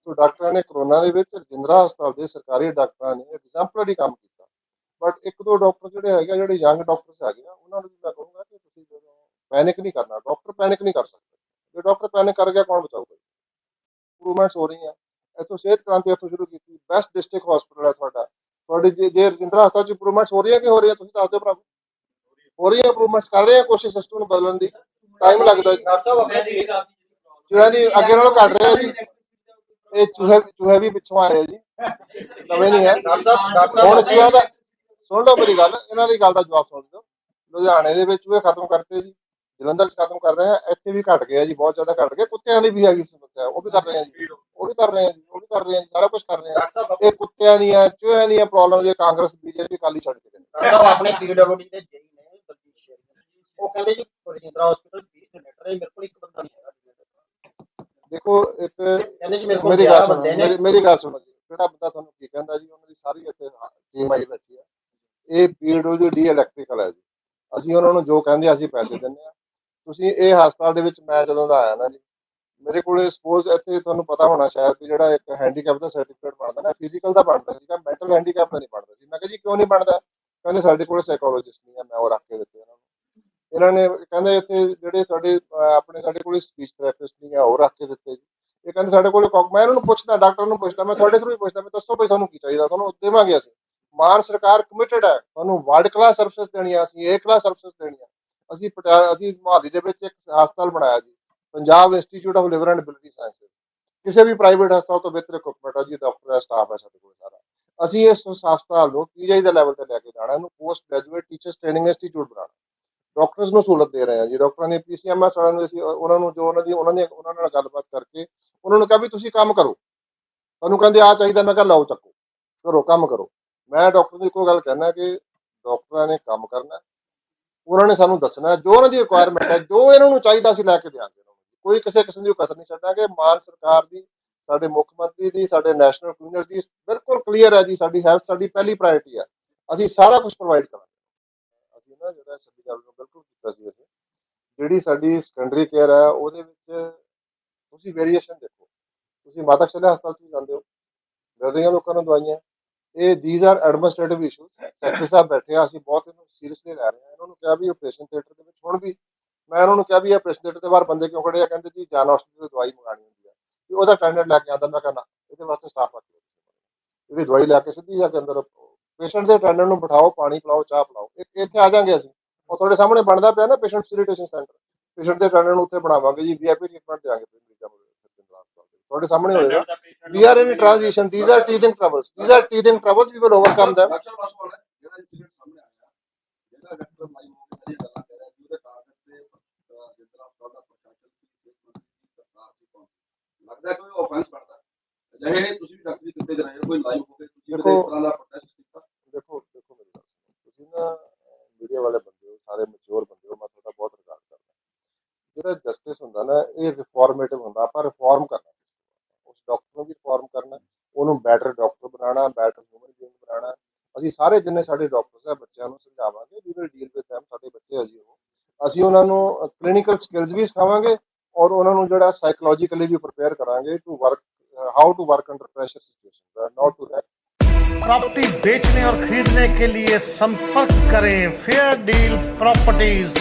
ਸੋ ਡਾਕਟਰਾਂ ਨੇ ਕਰੋਨਾ ਦੇ ਵਿੱਚ ਜਿੰਦਰਾ ਹਸਪਤਾਲ ਦੇ ਸਰਕਾਰੀ ਡਾਕਟਰਾਂ ਨੇ ਐਗਜ਼ਾਮਪਲਰੀ ਕੰਮ ਕੀਤਾ। ਬਟ ਇੱਕ ਦੋ ਡਾਕਟਰ ਜਿਹੜੇ ਹੈਗੇ ਜਿਹੜੇ ਯੰਗ ਡਾਕਟਰਸ ਹੈਗੇ ਆ, ਉਹਨਾਂ ਨੂੰ ਮੈਂ ਕਹੂੰਗਾ ਕਿ ਤੁਸੀਂ ਜਦੋਂ ਪੈਨਿਕ ਨਹੀਂ ਕਰਨਾ ਡਾਕਟਰ ਪੈਨਿਕ ਨਹੀਂ ਕਰ ਸਕਦੇ। ਜੇ ਡਾਕਟਰ ਪੈਨਿਕ ਕਰ ਗਿਆ, ਕੌਣ ਬਚਾਊਗਾ ਇੰਪਰੂਵਮੈਂਟਸ ਹੋ। ਰਹੀਆਂ ਇੱਥੋਂ ਸਿਹਤ ਕ੍ਰਾਂਤੀ ਇੱਥੋਂ ਸ਼ੁਰੂ ਕੀਤੀ। ਬੈਸਟ ਡਿਸਟ੍ਰਿਕਟ ਹਸਪੀਟਲ ਹੈ ਤੁਹਾਡਾ। ਤੁਹਾਡੀ ਜੇ ਜੇ ਰਜਿੰਦਰਾ ਹਸਪਤਾਲ ਚ ਇੰਪਰੂਵਮੈਂਟਸ ਹੋ ਰਹੀਆਂ ਕਿ ਹੋ ਰਹੀਆਂ ਤੁਸੀਂ ਦੱਸ ਦਿਓ ਭਰਾ ਹੋ ਰਹੀਆਂ ਇੰਪਰੂਵਮੈਂਟਸ ਕਰ ਰਹੇ ਆ ਕੋਸ਼ਿਸ਼ ਸਿਸਟਮ ਨੂੰ ਬਦਲਣ ਦੀ। ਟਾਈਮ ਲੱਗਦਾ ਜੀ। ਡਾਕਟਰ ਸਾਹਿਬ ਆਪਣੇ ਦੀ ਚੂਹਿਆਂ ਦੀ ਅੱਗੇ ਨਾਲੋਂ ਘੱਟ ਰਿਹਾ ਜੀ। ਇਹ ਚੂਹੇ ਚੂਹੇ ਵੀ ਪਿੱਛੋਂ ਆਏ ਆ ਜੀ। ਨਵੇਂ ਨਹੀਂ ਹੈ। ਡਾਕਟਰ ਸਾਹਿਬ ਡਾਕਟਰ ਹੁਣ ਸਾਹਿਬ ਚੂਹਿਆਂ ਦਾ, ਸੁਣ ਲਓ ਮੇਰੀ ਗੱਲ। ਇਹਨਾਂ ਦੀ ਗੱਲ ਦਾ ਜਵਾਬ ਸੁਣ ਲਓ ਲੁਧਿਆਣੇ ਦੇ ਵਿੱਚ ਚੂਹੇ ਖਤਮ ਕਰਤੇ ਜੀ। ਜਲੰਧਰ ਚ ਖਤਮ ਕਰ ਰਹੇ ਆ ਇੱਥੇ ਵੀ ਘਟ ਗਿਆ ਜੀ ਬਹੁਤ ਜ਼ਿਆਦਾ ਘਟ ਗਿਆ। ਕੁੱਤਿਆਂ ਦੀ ਵੀ ਹੈਗੀ ਸਮੱਸਿਆ ਉਹ ਵੀ ਕਰ ਰਹੇ ਆ ਜੀ ਉਹ ਵੀ ਕਰ ਰਹੇ ਆ ਜੀ ਉਹ ਵੀ ਕਰ ਰਹੇ ਆ ਜੀ ਸਾਰਾ ਕੁਝ ਕਰ ਰਹੇ ਆ ਇਹ ਕੁੱਤਿਆਂ ਦੀਆਂ ਚੂਹਿਆਂ ਦੀਆਂ ਪ੍ਰੋਬਲਮ ਜੇ ਕਾਂਗਰਸ ਬੀਜੇਪੀ ਕਾਲੀ ਛੱਡ ਕੇ ਸਾਹਿਬ ਆਪਣੇ ਪੀਡਬਲਯੂਡੀ ਦੇ ਜਈ ਨੇ ਬਲਜੀਤ ਸ਼ੇਰ ਉਹ ਕਹਿੰਦੇ ਜੀ ਰਜਿੰਦਰਾ ਹਸਪੀਟਲ 20 ਜਨਰੇਟਰ ਹੈ ਮੇਰੇ ਕੋਲ ਇੱਕ ਬੰਦਾ ਨਹੀਂ ਹੈਗਾ ਦੇਖੋ ਇੱਕ ਕਹਿੰਦੇ ਜੀ ਮੇਰੇ ਕੋਲ ਮੇਰੀ ਗੱਲ 11 ਸੁਣੋ ਬੰਦੇ ਨੇ। ਮੇਰੀ ਗੱਲ ਸੁਣੋ ਜੀ ਜਿਹੜਾ ਬੰਦਾ ਤੁਹਾਨੂੰ ਕੀ ਕਹਿੰਦਾ ਜੀ ਉਹਨਾਂ ਦੀ ਸਾਰੀ ਇੱਥੇ ਟੀਮ ਆਈ ਬੈਠੀ ਆ। ਇਹ ਪੀਡਬਲਯੂ ਡੀ ਇਲੈਕਟ੍ਰੀਕਲ ਹੈ ਜੀ। ਅਸੀਂ ਉਹਨਾਂ ਨੂੰ ਜੋ ਕਹਿੰਦੇ ਅਸੀਂ ਪੈਸੇ ਦਿੰਦੇ ਆ। ਤੁਸੀਂ ਇਹ ਹਸਪਤਾਲ ਦੇ ਵਿੱਚ ਮੈਂ ਜਦੋਂ ਦਾ ਆਇਆ ਨਾ ਜੀ, ਮੇਰੇ ਕੋਲੇ ਸਪੋਜ਼ ਇੱਥੇ ਤੁਹਾਨੂੰ ਪਤਾ ਹੋਣਾ ਸ਼ਾਇਦ ਕਿ ਜਿਹੜਾ ਇੱਕ ਹੈਂਡੀਕੈਪ ਦਾ ਸਰਟੀਫਿਕੇਟ ਬਣਦਾ ਨਾ ਫਿਜ਼ੀਕਲ ਦਾ ਬਣਦਾ ਸੀਗਾ ਮੈਂਟਲ ਹੈਂਡੀਕੈਪ ਦਾ ਨਹੀਂ ਬਣਦਾ ਸੀ। ਮੈਂ ਕਿਹਾ ਜੀ, ਕਿਉਂ ਨਹੀਂ ਬਣਦਾ? ਕਹਿੰਦੇ ਸਾਡੇ ਕੋਲ ਸਾਈਕੋਲੋਜਿਸਟ ਨਹੀਂ ਆ ਮੈਂ ਉਹ ਰੱਖ ਕੇ ਦਿੱਤੇ ਇਹਨਾਂ ਨੂੰ। ਇਹਨਾਂ ਨੇ ਕਹਿੰਦੇ ਇੱਥੇ ਜਿਹੜੇ ਸਾਡੇ ਆਪਣੇ ਸਾਡੇ ਕੋਲ ਸਪੀਚ ਥੈਰੇਪਿਸਟ ਨਹੀਂ ਆ ਉਹ ਰੱਖ ਕੇ ਦਿੱਤੇ ਜੀ। ਇਹ ਕਹਿੰਦੇ ਸਾਡੇ ਕੋਲ ਕੌਗ- ਮੈਂ ਇਹਨਾਂ ਨੂੰ ਪੁੱਛਦਾ, ਡਾਕਟਰ ਨੂੰ ਪੁੱਛਦਾ, ਮੈਂ ਤੁਹਾਡੇ ਕੋਲ ਵੀ ਪੁੱਛਦਾ, ਮੈਂ ਦੱਸੋ ਵੀ ਤੁਹਾਨੂੰ ਕੀ ਚਾਹੀਦਾ, ਤੁਹਾਨੂੰ ਦੇਵਾਂਗੇ ਅਸੀਂ। ਮਾਨ ਸਰਕਾਰ ਕਮਿਟਡ ਹੈ, ਤੁਹਾਨੂੰ ਵਰਲਡ ਕਲਾਸ ਸਰਵਿਸ ਦੇਣੀਆਂ, ਅਸੀਂ ਏ ਕਲਾਸ ਸਰਵਿਸ ਦੇਣੀਆਂ। ਅਸੀਂ ਪਟਿਆਲਾ ਅਸੀਂ ਮੁਹਾਲੀ ਦੇ ਵਿੱਚ ਇੱਕ ਹਸਪਤਾਲ ਬਣਾਇਆ ਜੀ, Punjab institute of liver and ability sciences ਕਿਸੇ ਵੀ ਪ੍ਰਾਈਵੇਟ ਹਸਪਤਾਲ ਤੋਂ ਬਿਹਤਰ ਇਕਵਿਪਮੈਂਟ ਹੈ ਜੀ ਡਾਕਟਰ ਦਾ ਸਟਾਫ ਹੈ ਸਾਡੇ ਕੋਲ ਸਾਰਾ। ਅਸੀਂ ਇਸ ਹਸਪਤਾਲ ਨੂੰ ਪੀਜੀ ਦੇ ਲੈਵਲ ਤੇ ਲੈ ਕੇ ਜਾਣਾ, ਇਹਨੂੰ post graduate teachers training institute ਬਣਾਉਣਾ। ਡਾਕਟਰਸ ਨੂੰ ਸਹੂਲਤ ਦੇ ਰਹੇ ਹਾਂ ਜੀ ਡਾਕਟਰਾਂ ਨੇ ਪੀਸੀਐਮਐਸ ਵਾਲਿਆਂ ਨੂੰ ਅਸੀਂ, ਉਹਨਾਂ ਨੂੰ ਜੋ ਉਹਨਾਂ ਦੀ, ਉਹਨਾਂ ਨੇ, ਉਹਨਾਂ ਨਾਲ ਗੱਲਬਾਤ ਕਰਕੇ ਉਹਨਾਂ ਨੂੰ ਕਿਹਾ ਵੀ ਤੁਸੀਂ ਕੰਮ ਕਰੋ। ਤੁਹਾਨੂੰ ਕਹਿੰਦੇ ਆ ਚਾਹੀਦਾ, ਮੈਂ ਕਿਹਾ ਲਓ ਚੱਕੋ, ਕਰੋ, ਕੰਮ ਕਰੋ। ਮੈਂ ਡਾਕਟਰ ਨੂੰ ਇੱਕੋ ਗੱਲ ਕਹਿਣਾ ਕਿ ਡਾਕਟਰਾਂ ਨੇ ਕੰਮ ਕਰਨਾ ਉਹਨਾਂ ਨੇ ਸਾਨੂੰ ਦੱਸਣਾ, ਜੋ ਉਹਨਾਂ ਦੀ ਰਿਕੁਆਇਰਮੈਂਟ ਹੈ, ਜੋ ਇਹਨਾਂ ਨੂੰ ਚਾਹੀਦਾ ਸੀ ਲੈ ਕੇ ਦਿਆਂਗੇ ਉਹਨਾਂ ਕੋਈ ਕਿਸੇ ਕਿਸਮ ਦੀ ਕਸਰ ਨਹੀਂ ਛੱਡਾਂਗੇ ਮਾਨ ਸਰਕਾਰ ਦੀ, ਸਾਡੇ ਮੁੱਖ ਮੰਤਰੀ ਦੀ, ਸਾਡੇ ਨੈਸ਼ਨਲ ਕਮਿਊਨਰ ਦੀ, ਬਿਲਕੁਲ ਕਲੀਅਰ ਹੈ ਜੀ, ਸਾਡੀ ਹੈਲਥ ਸਾਡੀ ਪਹਿਲੀ ਪ੍ਰਾਇੋਰਟੀ ਹੈ। ਅਸੀਂ ਸਾਰਾ ਕੁਝ ਪ੍ਰੋਵਾਈਡ ਕਰਾਂਗੇ। ਅਸੀਂ ਨਾ ਜਿਹੜਾ ਛੱਬੀ ਸਾਲ ਨੂੰ ਬਿਲਕੁਲ ਕੀਤਾ ਸੀ ਅਸੀਂ, ਜਿਹੜੀ ਸਾਡੀ ਸੈਕੰਡਰੀ ਕੇਅਰ ਹੈ, ਉਹਦੇ ਵਿੱਚ ਤੁਸੀਂ ਵੇਰੀਏਸ਼ਨ ਦੇਖੋ। ਤੁਸੀਂ ਮਾਤਾ ਸ਼ੈਲਾ ਹਸਪਤਾਲ 'ਚ ਵੀ ਜਾਂਦੇ ਹੋ। ਮਿਲ ਰਹੀਆਂ ਲੋਕਾਂ ਨੂੰ ਦਵਾਈਆਂ। ਇਹ these are administrative issues secretary ਸਾਹਿਬ ਬੈਠੇ ਆ, ਅਸੀਂ ਬਹੁਤ ਇਹਨੂੰ ਸੀਰੀਅਸਲੀ ਲੈ ਰਹੇ ਹਾਂ ਇਹਨਾਂ ਨੂੰ ਕਿਹਾ ਵੀ ਆਪਰੇਸ਼ਨ ਥੀਏਟਰ ਦੇ ਵਿੱਚ ਹੁਣ ਵੀ, ਮੈਂ ਉਹਨਾਂ ਨੂੰ ਕਿਹਾ ਵੀ ਆਪਰੇਸ਼ਨ ਥੀਏਟਰ ਦੇ ਬਾਹਰ ਬੰਦੇ ਕਿਉਂ ਖੜੇ ਆ? ਕਹਿੰਦੇ ਜੀ ਜਾਨ ਹਸਪਤਾਲ ਤੋਂ ਦਵਾਈ ਮੰਗਾਣੀ ਹੁੰਦੀ ਆ। ਵੀ ਉਹਦਾ ਟੈਂਡਰ ਲੈ ਕੇ ਆਂਦਾ ਮੈਂ ਕਹਿੰਦਾ, ਇਹਦੇ ਵਾਸਤੇ ਸਟਾਫ ਰੱਖ ਇਹਦੀ ਦਵਾਈ ਲੈ ਕੇ ਸਿੱਧੀ ਜਾ ਕੇ ਅੰਦਰ ਪੇਸ਼ੈਂਟ ਦੇ ਟੈਂਡਰ ਨੂੰ ਬਿਠਾਓ, ਪਾਣੀ ਪਿਲਾਓ, ਚਾਹ ਪਿਲਾਓ। ਇੱਥੇ ਇੱਥੇ ਆ ਜਾਾਂਗੇ ਅਸੀਂ। ਉਹ ਤੁਹਾਡੇ ਸਾਹਮਣੇ ਬਣਦਾ ਪਿਆ ਨਾ ਪੇਸ਼ੈਂਟ ਫੈਸਿਲਿਟੇਸ਼ਨ ਸੈਂਟਰ ਪੇਸ਼ੈਂਟ ਦੇ ਟੈਂਡਰ ਨੂੰ ਉੱਥੇ ਬਣਾਵਾਂਗੇ ਜੀ ਵੀਆਈਪੀ ਟ੍ਰੀਟਮੈਂਟ ਦੇਵਾਂਗੇ ਫਿਰ ਮਰੀਜ਼ਾਂ ਨੂੰ ਫਿਰ ਜਿੰਦਰਾ ਹਸਪਤਾਲ ਦੇ ਵਿੱਚ। ਤੁਹਾਡੇ ਸਾਹਮਣੇ ਹੋਏਗਾ we are in transition these are teething troubles these are teething troubles we will overcome them. ਦਾ। ਲੱਗਦਾ ਕੋਈ ਆਫੈਂਸ ਪੜਦਾ ਜਿਹੇ ਤੁਸੀਂ ਵੀ ਡਾਕਟਰੀ ਕਿਤੇ ਚ ਰਹੇ ਹੋ ਕੋਈ ਲਾਈਵ ਹੋ ਕੇ ਤੁਸੀਂ ਕਦੇ ਇਸ ਤਰ੍ਹਾਂ ਦਾ ਪ੍ਰੋਟੈਸਟ ਕੀਤਾ ਦੇਖੋ ਦੇਖੋ ਮੇਰੀ ਗੱਲ ਤੁਸੀਂ ਨਾ ਮੀਡੀਆ ਵਾਲੇ ਬੰਦੇ ਹੋ ਸਾਰੇ ਮੈਚੁਰ ਬੰਦੇ ਹੋ ਮੈਂ ਤੁਹਾਡਾ ਬਹੁਤ ਰਿਗਾਰਡ ਕਰਦਾ ਜਿਹੜਾ ਜਸਟਿਸ ਹੁੰਦਾ ਨਾ ਇਹ ਰਿਫਾਰਮੇਟਿਵ ਹੁੰਦਾ ਆਪਾਂ ਰਿਫਾਰਮ ਕਰਨਾ ਉਸ ਡਾਕਟਰ ਨੂੰ ਵੀ ਰਿਫਾਰਮ ਕਰਨਾ ਉਹਨੂੰ ਬੈਟਰ ਡਾਕਟਰ ਬਣਾਉਣਾ ਬੈਟਰ ਹਿਊਮਨ ਬੀਇੰਗ ਬਣਾਉਣਾ ਅਸੀਂ ਸਾਰੇ ਜਿੰਨੇ ਸਾਡੇ ਡਾਕਟਰਸ ਆ ਬੱਚਿਆਂ ਨੂੰ ਸਮਝਾਵਾਂਗੇ we will deal with them ਸਾਡੇ ਬੱਚੇ ਅਜੀ ਉਹ ਅਸੀਂ ਉਹਨਾਂ ਨੂੰ ਕਲੀਨਿਕਲ ਸਕਿੱਲਸ ਵੀ ਸਿਖਾਵਾਂਗੇ ਔਰ ਉਹਨਾਂ ਨੂੰ ਜਿਹੜਾ ਸਾਈਕੋਲੋਜੀਕਲੀ ਵੀ ਪ੍ਰਪੇਅਰ ਕਰਾਂਗੇ to work how to work under pressure situations not to property बेचने और खरीदने के लिए संपर्क करें फेयर डील प्रॉपर्टीज